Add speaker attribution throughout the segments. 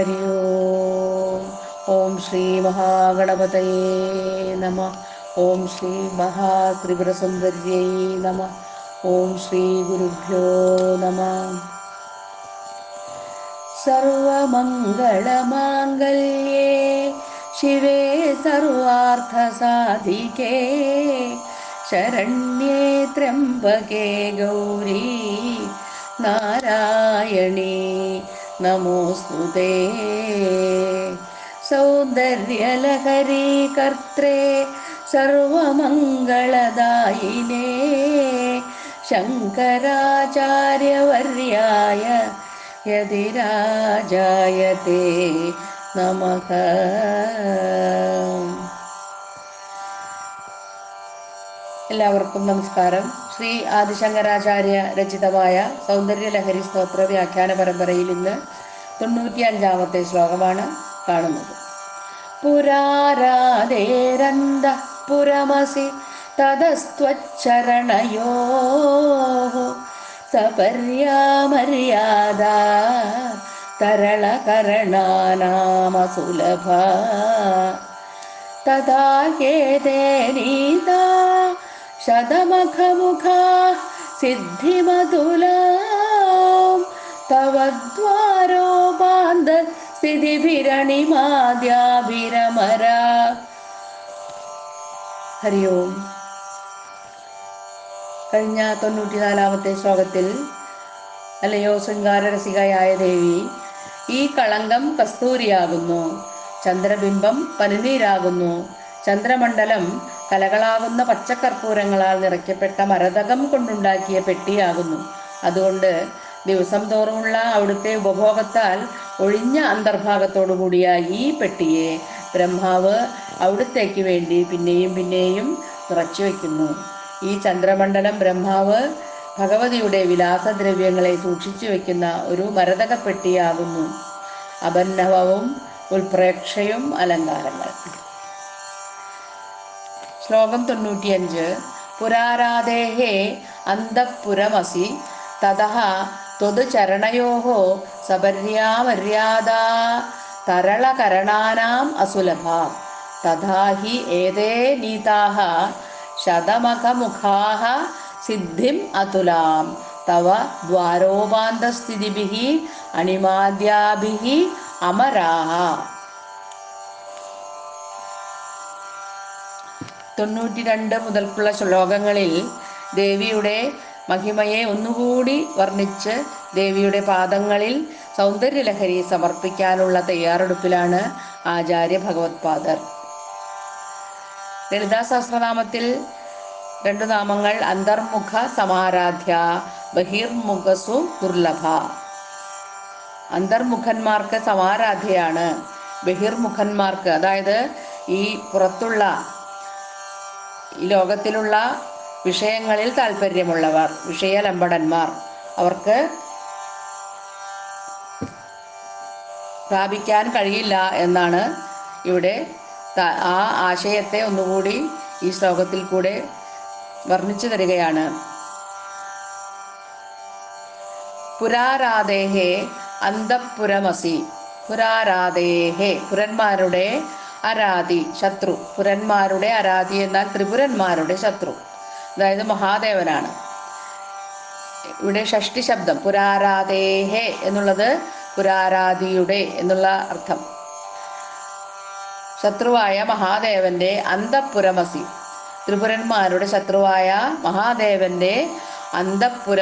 Speaker 1: ഹരി ഓം ഓം ശ്രീ മഹാഗണപതയേ നമ ഓം ശ്രീ മഹാത്രിപുരസുന്ദര്യൈ നമ ഓം ശ്രീ ഗുരുഭ്യോ നമ സർവമംഗളമാംഗല്യേ ശിവേ സർവാർത്ഥസാധികേ ശരണ്യേ ത്രംബകേ ഗൗരീ നാരായണീ നമോസ്തുതേ സൗന്ദര്യലഹരീ കർത്രേ സർവമംഗളദായിനേ. ശങ്കരാചാര്യവർയായ യതിരാജായത്തെ നമഹ എല്ലാവർക്കും നമസ്കാരം. ശ്രീ ആദിശങ്കരാചാര്യ രചിതമായ സൗന്ദര്യലഹരി സ്തോത്ര വ്യാഖ്യാന പരമ്പരയിൽ ഇന്ന് തൊണ്ണൂറ്റിയഞ്ചാമത്തെ ശ്ലോകമാണ് കാണുന്നത്. പുരാരാധേരന്ത പുരമസി തതസ്ത്വച്ചരണയോ സപര്യാമര്യാദ തരളകരണാനാമസുലഭ. തഥാ കേതേ സിദ്ധിമതുലാം. തവ ദ്വാരോപാന്ത സ്ഥിതിഭിരണിമാദ്യാഭിരമര ഹരി ഓം കഴിഞ്ഞ തൊണ്ണൂറ്റിനാലാമത്തെ ശ്ലോകത്തിൽ അല്ലയോ ശൃംഗാരരസികയായ ദേവി ഈ കളങ്കം കസ്തൂരിയാകുന്നു ചന്ദ്രബിംബം പനിനീരാകുന്നു ചന്ദ്രമണ്ഡലം കലകളാകുന്ന പച്ചക്കർപ്പൂരങ്ങളാൽ നിറയ്ക്കപ്പെട്ട മരതകം കൊണ്ടുണ്ടാക്കിയ പെട്ടിയാകുന്നു. അതുകൊണ്ട് ദിവസം തോറുമുള്ള അവിടുത്തെ ഉപഭോഗത്താൽ ഒഴിഞ്ഞ അന്തർഭാഗത്തോടു കൂടിയ ഈ പെട്ടിയെ ബ്രഹ്മാവ് അവിടുത്തേക്ക് വേണ്ടി പിന്നെയും പിന്നെയും നിറച്ചു വയ്ക്കുന്നു. ഈ ചന്ദ്രമണ്ഡലം ബ്രഹ്മാവ് ഭഗവതിയുടെ വിലാസദ്രവ്യങ്ങളെ സൂക്ഷിച്ചു വയ്ക്കുന്ന ഒരു മരതകപ്പെട്ടിയാകുന്നു. അപന്നവവും ഉൽപ്രേക്ഷയും അലങ്കാരങ്ങൾ. ശ്ലോകം തൊണ്ണൂറ്റിയഞ്ച്. പുരാരാധേഹേ അന്തഃപുരമസി തതഃ ത്വത് ചരണയോः സപര്യാമര്യാദാ തരളകരണാനാം അസുലഭ. തഥാ ഹി ഏതേ നീതാഹ ശതമഖമുഖാः സിദ്ധിം അതുലാം. തവ ദ്വാരോപാന്തസ്ഥിതിഭിः അണിമാദ്യാഭിः അമരാः തൊണ്ണൂറ്റി രണ്ട് മുതൽക്കുള്ള ശ്ലോകങ്ങളിൽ ദേവിയുടെ മഹിമയെ ഒന്നുകൂടി വർണിച്ച് ദേവിയുടെ പാദങ്ങളിൽ സൗന്ദര്യലഹരി സമർപ്പിക്കാനുള്ള തയ്യാറെടുപ്പിലാണ് ആചാര്യ ഭഗവത്പാദർ ലളിതാ സഹസ്രനാമത്തിൽ രണ്ടു നാമങ്ങൾ അന്തർമുഖ സമാരാധ്യ ബഹിർമുഖസു ദുർലഭ. അന്തർമുഖന്മാർക്ക് സമാരാധ്യയാണ് ബഹിർമുഖന്മാർക്ക്. അതായത് ഈ പുറത്തുള്ള ഈ ലോകത്തിലുള്ള വിഷയങ്ങളിൽ താല്പര്യമുള്ളവർ വിഷയലമ്പടന്മാർ അവർക്ക് പ്രാപിക്കാൻ കഴിയില്ല എന്നാണ് ഇവിടെ ആ ആശയത്തെ ഒന്നുകൂടി ഈ ശ്ലോകത്തിൽ കൂടെ വർണിച്ചു തരികയാണ്. പുരാരാധേഹേ അന്തഃപുരമസി പുരാരാധേഹേ പുരന്മാരുടെ അരാധി ശത്രു. പുരന്മാരുടെ അരാധി എന്നാൽ ത്രിപുരന്മാരുടെ ശത്രു. അതായത് മഹാദേവനാണ്. ഇവിടെ ഷഷ്ടി ശബ്ദം പുരാരാധേഹേ എന്നുള്ളത് പുരാരാധിയുടെ എന്നുള്ള അർത്ഥം. ശത്രുവായ മഹാദേവന്റെ അന്തപുരമസി. ത്രിപുരന്മാരുടെ ശത്രുവായ മഹാദേവന്റെ അന്തപുര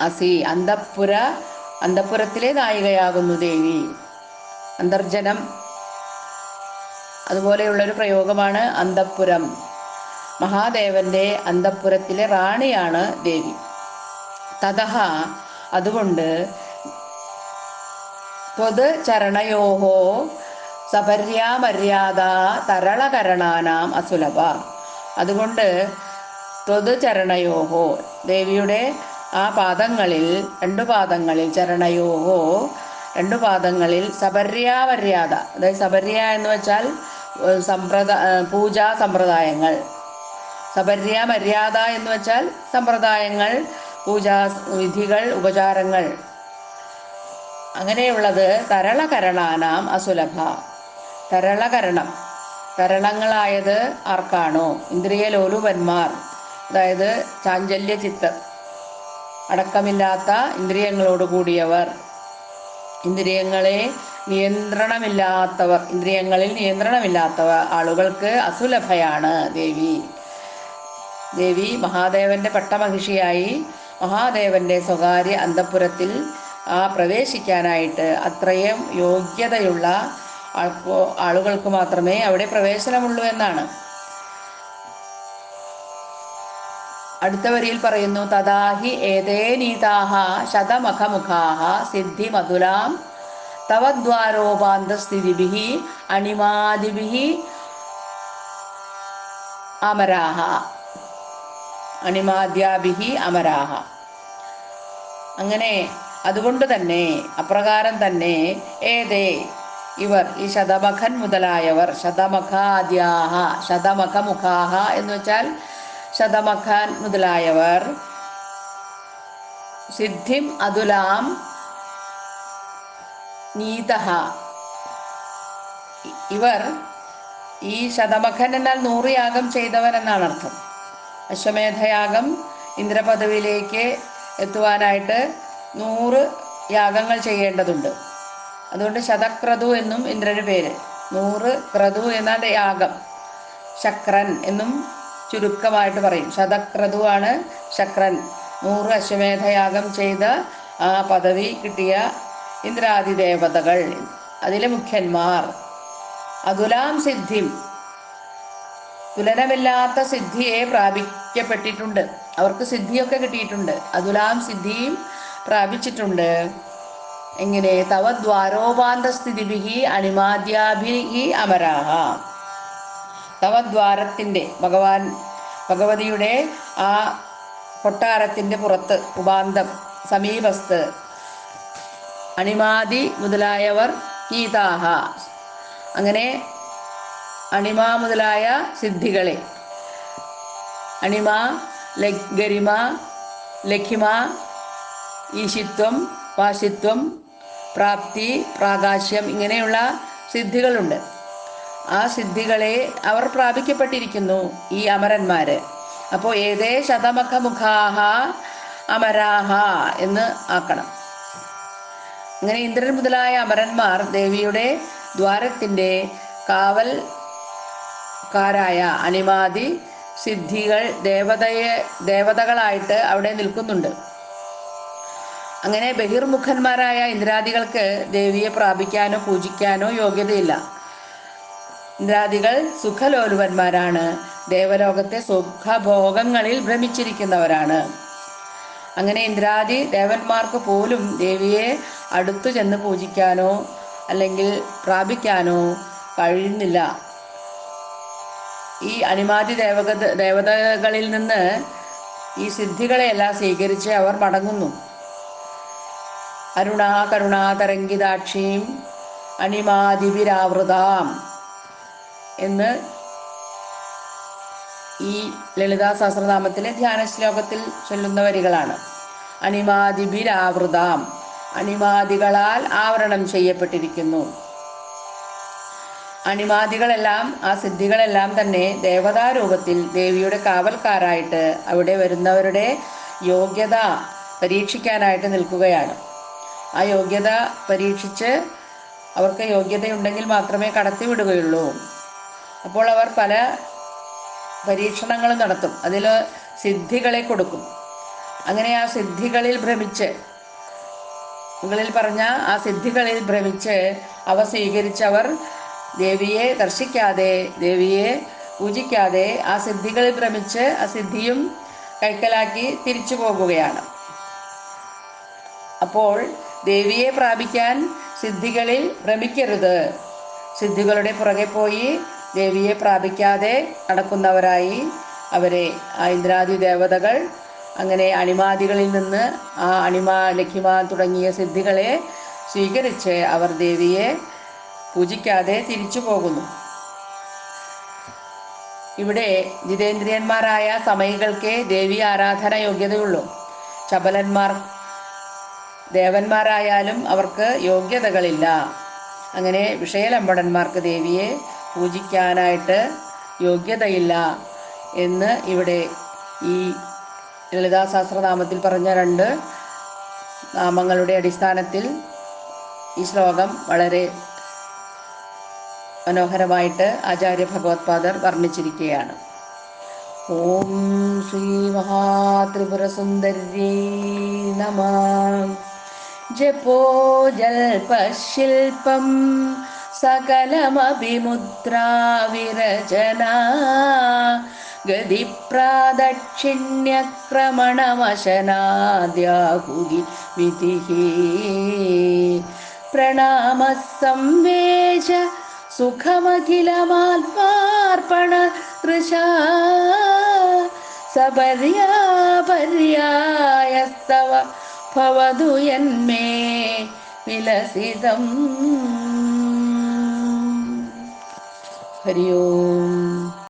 Speaker 1: അസി അന്തപുര അന്തപുരത്തിലെ നായികയാകുന്നു ദേവി. അന്തർജനം അതുപോലെയുള്ളൊരു പ്രയോഗമാണ് അന്തപ്പുരം മഹാദേവന്റെ അന്തപ്പുരത്തിലെ റാണിയാണ് ദേവി. തതഹ അതുകൊണ്ട് പൊതു ചരണയോഹോ സപര്യാമര്യാദ തരളകരണാനാം അസുലഭ. അതുകൊണ്ട് ത്വത് ചരണയോഹോ ദേവിയുടെ ആ പാദങ്ങളിൽ രണ്ടു പാദങ്ങളിൽ ചരണയോഹോ രണ്ടു പാദങ്ങളിൽ സപര്യാമര്യാദ. അതായത് സപര്യ എന്ന് വെച്ചാൽ സമ്പ്രദ പൂജാ സമ്പ്രദായങ്ങൾ. സപര്യ മര്യാദ എന്ന് വെച്ചാൽ സമ്പ്രദായങ്ങൾ പൂജാ വിധികൾ ഉപചാരങ്ങൾ. അങ്ങനെയുള്ളത് തരളകരണാനാം അസുലഭ. തരളകരണം. കരണങ്ങളായത് ആർക്കാണോ? ഇന്ദ്രിയ ലോലുപന്മാർ അതായത് ചാഞ്ചല്യ ചിത്തർ അടക്കമില്ലാത്ത ഇന്ദ്രിയങ്ങളോട് കൂടിയവർ. ഇന്ദ്രിയങ്ങളെ നിയന്ത്രണമില്ലാത്തവർ ഇന്ദ്രിയങ്ങളിൽ നിയന്ത്രണമില്ലാത്തവ ആളുകൾക്ക് അസുലഭയാണ് ദേവി. ദേവി മഹാദേവന്റെ പട്ടമഹിഷിയായി മഹാദേവന്റെ സ്വകാര്യ അന്തപുരത്തിൽ ആ പ്രവേശിക്കാനായിട്ട് അത്രയും യോഗ്യതയുള്ള ആൾക്കോ ആളുകൾക്ക് മാത്രമേ അവിടെ പ്രവേശനമുള്ളൂ എന്നാണ്. അടുത്ത വരിയിൽ പറയുന്നു തഥാഹി ഏതേ നീതാഹ ശതമഖമുഖാഹ സിദ്ധി മധുലാം തവദ്വാരോപാന്തസ്ഥിതിഭി അണിമാതിഭി അമരാഹ അണിമാദ്യാഭി അമരാഹ അങ്ങനെ അതുകൊണ്ട് തന്നെ അപ്രകാരം തന്നെ ഏതേ ഇവർ ഈ ശതമഖൻ മുതലായവർ ശതമഖാദ്യാഹ ശതമഖമുഖാഹ എന്ന് വെച്ചാൽ ശതമഖാൻ മുതലായവർ സിദ്ധിം അതുലാം നീതഹ. ഇവർ ഈ ശതമഖൻ എന്നാൽ നൂറ് യാഗം ചെയ്തവൻ എന്നാണ് അർത്ഥം. അശ്വമേധയാഗം ഇന്ദ്രപദവിയിലേക്ക് എത്തുവാനായിട്ട് നൂറ് യാഗങ്ങൾ ചെയ്യേണ്ടതുണ്ട്. അതുകൊണ്ട് ശതക്രതു എന്നും ഇന്ദ്രന് പേര്. നൂറ് ക്രതു എന്നാൽ യാഗം. ശക്രൻ എന്നും ചുരുക്കമായിട്ട് പറയും. ശതക്രതു ആണ് ശക്രൻ. നൂറ് അശ്വമേധയാഗം ചെയ്ത ആ പദവി കിട്ടിയ ഇന്ദ്രാദി ദേവതകൾ അതിലെ മുഖ്യന്മാർ അതുലാം സിദ്ധിം. തുലനമില്ലാത്ത സിദ്ധിയെ പ്രാപിക്കപ്പെട്ടിട്ടുണ്ട്. അവർക്ക് സിദ്ധിയൊക്കെ കിട്ടിയിട്ടുണ്ട്. അതുലാം സിദ്ധിയും പ്രാപിച്ചിട്ടുണ്ട്. എങ്ങനെ? തവ ദ്വാരോപാന്തസ്ഥിതിഭി അണിമാദ്യാഭിഹി അമരാഹ. തവ ദ്വാരത്തിന്റെ ഭഗവാൻ ഭഗവതിയുടെ ആ കൊട്ടാരത്തിന്റെ പുറത്ത് ഉപാന്തം സമീപസ്ഥ് അണിമാതി മുതലായവർ ഗീതാഹ അങ്ങനെ അണിമ മുതലായ സിദ്ധികളെ. അണിമ ഗരിമ ലഖിമ ഈശിത്വം വാശിത്വം പ്രാപ്തി പ്രാകാശ്യം ഇങ്ങനെയുള്ള സിദ്ധികളുണ്ട്. ആ സിദ്ധികളെ അവർ പ്രാപിക്കപ്പെട്ടിരിക്കുന്നു ഈ അമരന്മാര്. അപ്പോൾ ഏതേ ശതമഖ മുഖാഹ അമരാഹ എന്ന് ആക്കണം. അങ്ങനെ ഇന്ദ്രൻ മുതലായ അമരന്മാർ ദേവിയുടെ ദ്വാരത്തിന്റെ കാവൽക്കാരായ അനിമാതി സിദ്ധികൾ ദേവതയെ ദേവതകളായിട്ട് അവിടെ നിൽക്കുന്നുണ്ട്. അങ്ങനെ ബഹിർമുഖന്മാരായ ഇന്ദ്രാദികൾക്ക് ദേവിയെ പ്രാപിക്കാനോ പൂജിക്കാനോ യോഗ്യതയില്ല. ഇന്ദ്രാദികൾ സുഖലോലുവന്മാരാണ്. ദേവലോകത്തെ സുഖഭോഗങ്ങളിൽ ഭ്രമിച്ചിരിക്കുന്നവരാണ്. അങ്ങനെ ഇന്ദ്രാദി ദേവന്മാർക്ക് പോലും ദേവിയെ അടുത്തു ചെന്ന് പൂജിക്കാനോ അല്ലെങ്കിൽ പ്രാപിക്കാനോ കഴിയുന്നില്ല. ഈ അനിമാതി ദേവക ദേവതകളിൽ നിന്ന് ഈ സിദ്ധികളെയെല്ലാം സ്വീകരിച്ച് അവർ മടങ്ങുന്നു. അരുണാ കരുണ തരംഗിതാക്ഷീം അണിമാതിവിരാവൃതാം എന്ന് ഈ ലളിതാ സഹസ്രനാമത്തിലെ ധ്യാന ശ്ലോകത്തിൽ ചൊല്ലുന്ന വരികളാണ്. അണിമാതിബിരാവൃതാം അണിമാദികളാൽ ആവരണം ചെയ്യപ്പെട്ടിരിക്കുന്നു. അണിമാദികളെല്ലാം ആ സിദ്ധികളെല്ലാം തന്നെ ദേവതാരൂപത്തിൽ ദേവിയുടെ കാവൽക്കാരായിട്ട് അവിടെ വരുന്നവരുടെ യോഗ്യത പരീക്ഷിക്കാനായിട്ട് നിൽക്കുകയാണ്. ആ യോഗ്യത പരീക്ഷിച്ച് അവർക്ക് യോഗ്യതയുണ്ടെങ്കിൽ മാത്രമേ കടത്തിവിടുകയുള്ളൂ. അപ്പോൾ അവർ പല പരീക്ഷണങ്ങളും നടത്തും. അതിൽ സിദ്ധികളെ കൊടുക്കും. അങ്ങനെ ആ സിദ്ധികളിൽ ഭ്രമിച്ച് മുകളിൽ പറഞ്ഞ ആ സിദ്ധികളിൽ ഭ്രമിച്ച് അവ സ്വീകരിച്ചവർ ദേവിയെ ദർശിക്കാതെ ദേവിയെ പൂജിക്കാതെ ആ സിദ്ധികളിൽ ഭ്രമിച്ച് ആ സിദ്ധിയും കൈക്കലാക്കി തിരിച്ചു പോകുകയാണ്. അപ്പോൾ ദേവിയെ പ്രാപിക്കാൻ സിദ്ധികളിൽ ഭ്രമിക്കരുത്. സിദ്ധികളുടെ പുറകെ പോയി ദേവിയെ പ്രാപിക്കാതെ നടക്കുന്നവരായി അവരെ ആ ഇന്ദ്രാദി ദേവതകൾ അങ്ങനെ അണിമാദികളിൽ നിന്ന് ആ അണിമ ലഖിമ തുടങ്ങിയ സിദ്ധികളെ സ്വീകരിച്ച് അവർ ദേവിയെ പൂജിക്കാതെ തിരിച്ചു പോകുന്നു. ഇവിടെ ജിതേന്ദ്രിയന്മാരായ സമയികൾക്കേ ദേവി ആരാധന യോഗ്യതയുള്ളൂ ചപലന്മാർ ദേവന്മാരായാലും അവർക്ക് യോഗ്യതകളില്ല. അങ്ങനെ വിഷയലമ്പടന്മാർക്ക് ദേവിയെ പൂജിക്കാനായിട്ട് യോഗ്യതയില്ല എന്ന് ഇവിടെ ഈ ലളിതാ സഹസ്രനാമത്തിൽ പറഞ്ഞ രണ്ട് നാമങ്ങളുടെ അടിസ്ഥാനത്തിൽ ഈ ശ്ലോകം വളരെ മനോഹരമായിട്ട് ആചാര്യ ഭഗവത്പാദർ വർണിച്ചിരിക്കുകയാണ്. ഓം ശ്രീ മഹാത്രിപുരസുന്ദര്യൈ നമ. ജപോ ജൽപശില്പം സകലമഭിമുദ്രാവിരചന गतिप्रादक्षिण्यक्रमणमशनाद्याहुति विधिः। प्रणामः संवेश सुखमखिलमात्मार्पणतृषा सपर्या पर्यायस्तव भवतु यन्मे विलसितम्। हरि ओम्